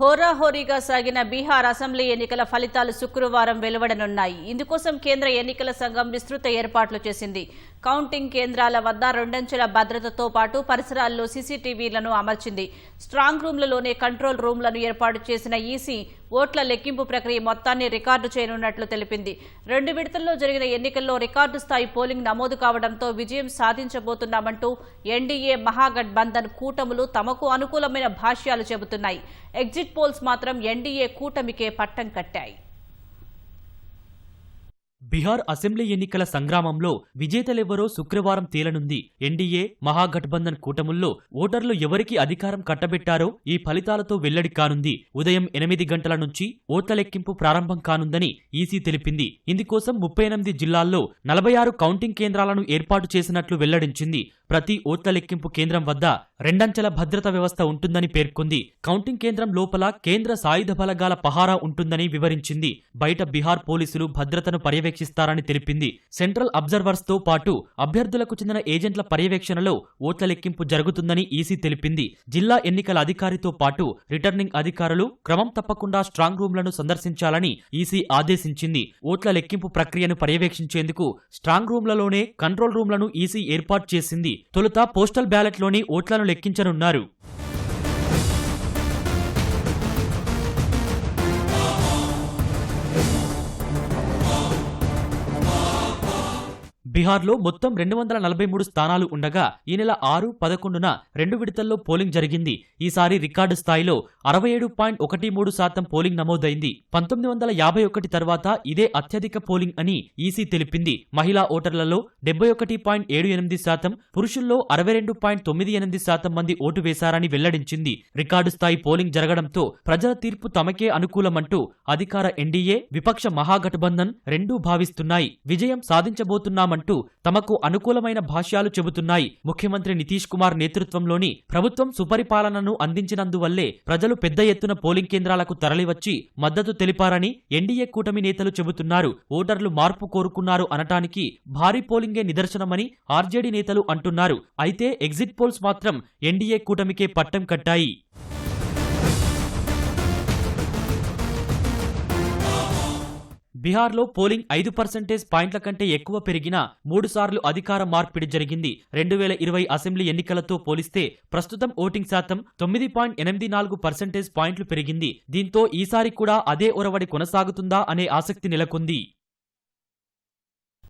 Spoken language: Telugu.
హోరాహోరీగా సాగిన బీహార్ అసెంబ్లీ ఎన్నికల ఫలితాలు శుక్రవారం వెలువడనున్నాయి. ఇందుకోసం కేంద్ర ఎన్నికల సంఘం విస్తృత ఏర్పాట్లు చేసింది. కౌంటింగ్ కేంద్రాల వద్ద రెండంచెల భద్రతతో పాటు పరిసరాల్లో సీసీటీవీలను అమర్చింది. స్ట్రాంగ్ రూమ్లలోనే కంట్రోల్ రూమ్లను ఏర్పాటు చేసిన ఈసీ ఓట్ల లెక్కింపు ప్రక్రియ మొత్తాన్ని రికార్డు చేయనున్నట్లు తెలిపింది. రెండు విడతల్లో జరిగిన ఎన్నికల్లో రికార్డు స్థాయి పోలింగ్ నమోదు కావడంతో విజయం సాధించబోతున్నామంటూ ఎన్డీఏ మహాగఠబంధన్ కూటములు తమకు అనుకూలమైన భాష్యాలు చెబుతున్నాయి. ఎగ్జిట్ పోల్స్ మాత్రం ఎన్డీఏ కూటమికే పట్టం కట్టాయి. బీహార్ అసెంబ్లీ ఎన్నికల సంగ్రామంలో విజేతలెవరో శుక్రవారం తేలనుంది. ఎన్డీఏ మహాగఠబంధన్ కూటముల్లో ఓటర్లు ఎవరికి అధికారం కట్టబెట్టారో ఈ ఫలితాలతో వెల్లడి కానుంది. ఉదయం ఎనిమిది గంటల నుంచి ఓట్ల లెక్కింపు ప్రారంభం కానుందని ఈసీ తెలిపింది. ఇందుకోసం ముప్పై ఎనిమిది జిల్లాల్లో నలభై ఆరు కౌంటింగ్ కేంద్రాలను ఏర్పాటు చేసినట్లు వెల్లడించింది. ప్రతి ఓట్ల లెక్కింపు కేంద్రం వద్ద రెండంచెల భద్రత వ్యవస్థ ఉంటుందని పేర్కొంది. కౌంటింగ్ కేంద్రం లోపల కేంద్ర సాయుధ బలగాల పహారా ఉంటుందని వివరించింది. బయట బీహార్ పోలీసులు భద్రతను పర్యవేక్షిస్తారని తెలిపింది. సెంట్రల్ అబ్జర్వర్స్తో పాటు అభ్యర్థులకు చెందిన ఏజెంట్ల పర్యవేక్షణలో ఓట్ల లెక్కింపు జరుగుతుందని ఈసీ తెలిపింది. జిల్లా ఎన్నికల అధికారితో పాటు రిటర్నింగ్ అధికారులు క్రమం తప్పకుండా స్ట్రాంగ్ రూమ్లను సందర్శించాలని ఈసీ ఆదేశించింది. ఓట్ల లెక్కింపు ప్రక్రియను పర్యవేక్షించేందుకు స్ట్రాంగ్ రూమ్లలోనే కంట్రోల్ రూమ్లను ఈసీ ఏర్పాటు చేసింది. తొలుత పోస్టల్ బ్యాలెట్లోని ఓట్లను లెక్కించనున్నారు. బీహార్లో మొత్తం రెండు వందల నలభై మూడు స్థానాలు ఉండగా ఈ నెల ఆరు పదకొండున రెండు విడతల్లో పోలింగ్ జరిగింది. ఈసారి రికార్డు స్థాయిలో అరవై ఏడు పాయింట్ ఒకటి మూడు శాతం పోలింగ్ నమోదైంది. పంతొమ్మిది వందల యాభై ఒకటి తర్వాత ఇదే అత్యధిక పోలింగ్ అని ఈసీ తెలిపింది. మహిళా ఓటర్లలో డెబ్బై ఒకటి పాయింట్ ఏడు ఎనిమిది శాతం పురుషుల్లో అరవై రెండు పాయింట్ తొమ్మిది ఎనిమిది శాతం మంది ఓటు వేశారని వెల్లడించింది. రికార్డు స్థాయి పోలింగ్ జరగడంతో ప్రజల తీర్పు తమకే అనుకూలమంటూ అధికార ఎన్డీఏ విపక్ష మహాగఠబంధన్ రెండూ భావిస్తున్నాయి. విజయం సాధించబోతున్నామంటూ తమకు అనుకూలమైన భాష్యాలు చెబుతున్నాయి. ముఖ్యమంత్రి నితీష్ కుమార్ నేతృత్వంలోని ప్రభుత్వం సుపరిపాలనను అందించినందువల్లే ప్రజలు పెద్ద ఎత్తున పోలింగ్ కేంద్రాలకు తరలివచ్చి మద్దతు తెలిపారని ఎన్డీఏ కూటమి నేతలు చెబుతున్నారు. ఓటర్లు మార్పు కోరుకున్నారు అనటానికి భారీ పోలింగే నిదర్శనమని ఆర్జేడీ నేతలు అంటున్నారు. అయితే ఎగ్జిట్ పోల్స్ మాత్రం ఎన్డీఏ కూటమికే పట్టం కట్టాయి. బీహార్లో పోలింగ్ ఐదు పర్సెంటేజ్ పాయింట్ల కంటే ఎక్కువ పెరిగిన మూడుసార్లు అధికార మార్పిడి జరిగింది. రెండు వేల ఇరవై అసెంబ్లీ ఎన్నికలతో పోలిస్తే ప్రస్తుతం ఓటింగ్ శాతం తొమ్మిది పాయింట్ ఎనిమిది నాలుగు పర్సెంటేజ్ పాయింట్లు పెరిగింది. దీంతో ఈసారి కూడా అదే ఒరవడి కొనసాగుతుందా అనే ఆసక్తి నెలకొంది.